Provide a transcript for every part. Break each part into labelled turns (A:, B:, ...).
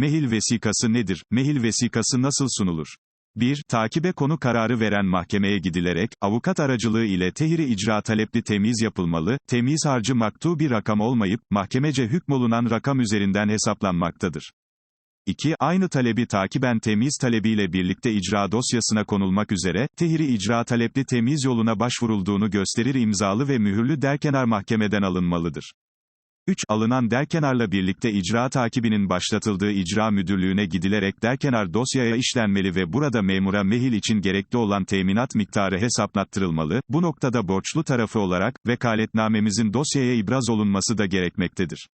A: Mehil vesikası nedir? Mehil vesikası nasıl sunulur? 1. Takibe konu kararı veren mahkemeye gidilerek, avukat aracılığı ile tehiri icra talepli temiz yapılmalı, temiz harcı maktu bir rakam olmayıp, mahkemece hükmolunan rakam üzerinden hesaplanmaktadır. 2. Aynı talebi takiben temiz talebiyle birlikte icra dosyasına konulmak üzere, tehiri icra talepli temiz yoluna başvurulduğunu gösterir imzalı ve mühürlü derkenar mahkemeden alınmalıdır. 3. Alınan derkenarla birlikte icra takibinin başlatıldığı icra müdürlüğüne gidilerek derkenar dosyaya işlenmeli ve burada memura mehil için gerekli olan teminat miktarı hesaplattırılmalı, bu noktada borçlu tarafı olarak, vekaletnamemizin dosyaya ibraz olunması da gerekmektedir.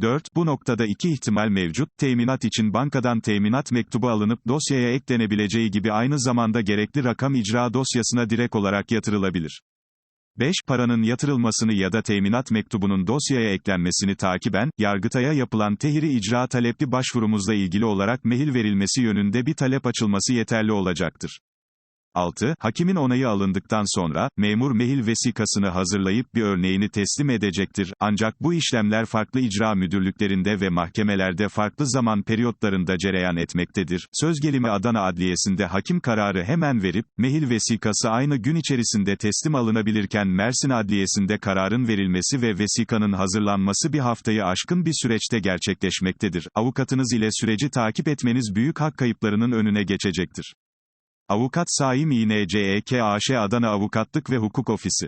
A: 4. Bu noktada iki ihtimal mevcut, teminat için bankadan teminat mektubu alınıp dosyaya eklenebileceği gibi aynı zamanda gerekli rakam icra dosyasına direkt olarak yatırılabilir. 5. Paranın yatırılmasını ya da teminat mektubunun dosyaya eklenmesini takiben, Yargıtay'a yapılan tehiri icra talepli başvurumuzla ilgili olarak mehil verilmesi yönünde bir talep açılması yeterli olacaktır. 6. Hakimin onayı alındıktan sonra, memur mehil vesikasını hazırlayıp bir örneğini teslim edecektir, ancak bu işlemler farklı icra müdürlüklerinde ve mahkemelerde farklı zaman periyotlarında cereyan etmektedir. Söz gelimi Adana Adliyesi'nde hakim kararı hemen verip, mehil vesikası aynı gün içerisinde teslim alınabilirken Mersin Adliyesi'nde kararın verilmesi ve vesikanın hazırlanması bir haftayı aşkın bir süreçte gerçekleşmektedir. Avukatınız ile süreci takip etmeniz büyük hak kayıplarının önüne geçecektir. Avukat Saim İNCEK AŞ Adana Avukatlık ve Hukuk Ofisi